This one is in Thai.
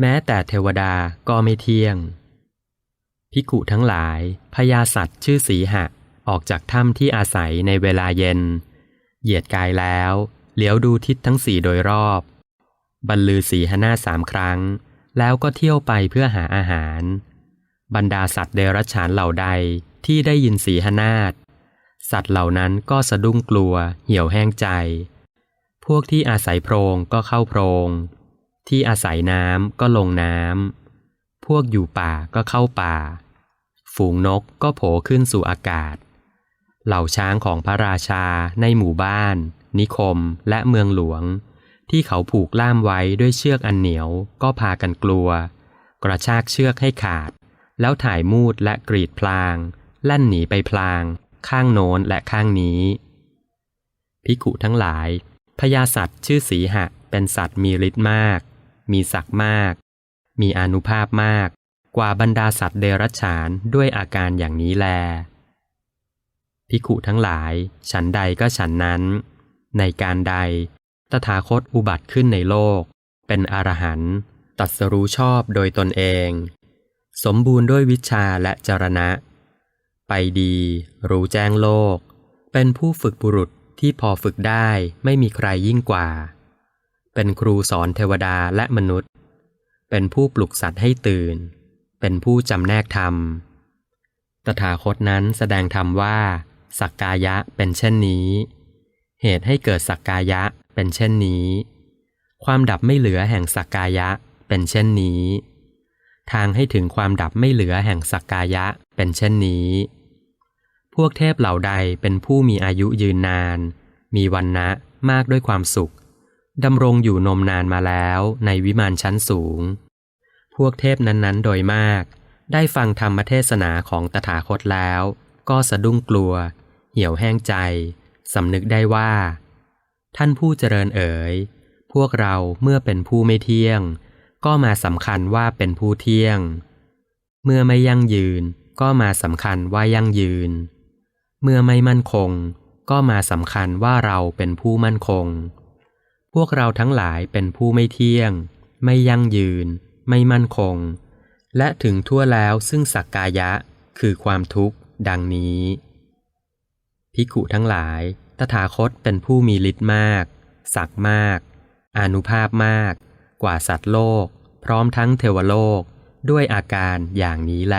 แม้แต่เทวดาก็ไม่เที่ยง พิกุทั้งหลายพญาสัตว์ชื่อสีหะ ออกจากถ้ำที่อาศัยในเวลาเย็น เหยียดกายแล้วเหลียวดูทิศทั้งสี่โดยรอบ บรรลือสีหน้าสามครั้ง แล้วก็เที่ยวไปเพื่อหาอาหาร บรรดาสัตว์เดรัจฉานเหล่าใดที่ได้ยินสีหนาฏสัตว์เหล่านั้นก็สะดุ้งกลัว เหี่ยวแห้งใจ พวกที่อาศัยโพรงก็เข้าโพรง ที่อาศัยน้ำก็ลงน้ำ พวกอยู่ป่าก็เข้าป่า ฝูงนกก็โผขึ้นสู่อากาศ เหล่าช้างของพระราชาในหมู่บ้าน นิคมและเมืองหลวง ที่เขาผูกล่ามไว้ด้วยเชือกอันเหนียวก็พากันกลัว กระชากเชือกให้ขาด แล้วถ่ายมูดและกรีดพลาง แล่นหนีไปพลาง ข้างโน้นและข้างนี้ พิกุทั้งหลายพญาสัตว์ชื่อสีหะเป็นสัตว์มีฤทธิ์มาก มีศักดิ์มาก มีอนุภาพมาก กว่าบรรดาสัตว์เดรัจฉานด้วยอาการอย่างนี้แล พิกุทั้งหลาย ฉันใดก็ฉันนั้น ในการใด ตถาคตอุบัติขึ้นในโลก เป็นอรหันต์ตัดสรู้ชอบโดยตนเอง สมบูรณ์ด้วยวิชาและจรณะ ไปดี รู้แจ้งโลก เป็นผู้ฝึกบุรุษที่พอฝึกได้ไม่มีใครยิ่งกว่า เป็นครูสอนเทวดาและมนุษย์ เป็นผู้ปลุกสัตว์ให้ตื่น เป็นผู้จำแนกธรรม ตถาคตนั้นแสดงธรรมว่า สักกายะเป็นเช่นนี้ เหตุให้เกิดสักกายะเป็นเช่นนี้ ความดับไม่เหลือแห่งสักกายะเป็นเช่นนี้ ทางให้ถึงความดับไม่เหลือแห่งสักกายะเป็นเช่นนี้ พวกเทพเหล่าใดเป็นผู้มีอายุยืนนาน มีวันนะมากด้วยความสุข ดำรงอยู่นมนานมาแล้วในวิมานชั้นสูง พวกเทพนั้นๆ โดยมาก ได้ฟังธรรมเทศนาของตถาคตแล้ว ก็สะดุ้งกลัว เหี่ยวแห้งใจสำนึกได้ว่า ท่านผู้เจริญเอ๋ย พวกเราเมื่อเป็นผู้ไม่เที่ยง ก็มาสำคัญว่าเป็นผู้เที่ยง เมื่อไม่ยั่งยืนก็มาสำคัญว่ายั่งยืน เมื่อไม่มั่นคง ก็มาสำคัญว่าเราเป็นผู้มั่นคง พวกเราทั้งหลายเป็นผู้ไม่เที่ยง ไม่ยั่งยืน ไม่มั่นคง และถึงทั่วแล้วซึ่งสักกายะ คือความทุกข์ ดังนี้ พิกุทั้งหลาย ตถาคตเป็นผู้มีฤทธิ์มาก ศักดิ์มาก อนุภาพมาก กว่าสัตว์โลก พร้อมทั้งเทวโลก ด้วยอาการอย่างนี้แล